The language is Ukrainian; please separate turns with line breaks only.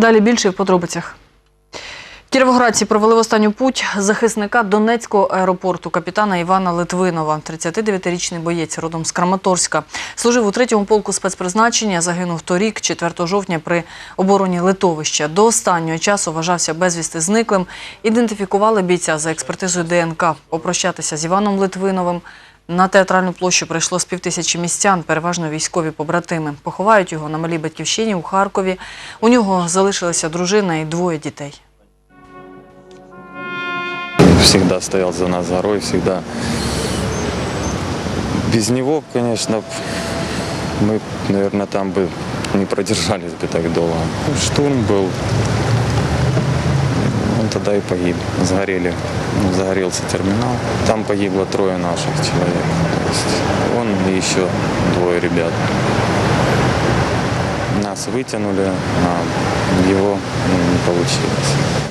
Далі більше в подробицях. Кіровоградці провели в останню путь захисника Донецького аеропорту капітана Івана Литвинова. 39-річний боєць родом з Краматорська. Служив у третьому полку спецпризначення, загинув торік, 4 жовтня, при обороні литовища. До останнього часу вважався безвісти зниклим. Ідентифікували бійця за експертизою ДНК. Попрощатися з Іваном Литвиновим на театральну площу прийшло з півтисячі містян, переважно військові побратими. Поховають його на малій батьківщині у Харкові. У нього залишилася дружина і двоє дітей.
Всегда стоял за нас горой, всегда. Без него, конечно, мы, наверное, там бы не продержались бы так долго. Ну, Штурм был, он тогда и погиб. Сгорели, загорелся терминал. Там погибло трое наших человек. То есть он и еще двое ребят. Нас вытянули, а его ну, не получилось.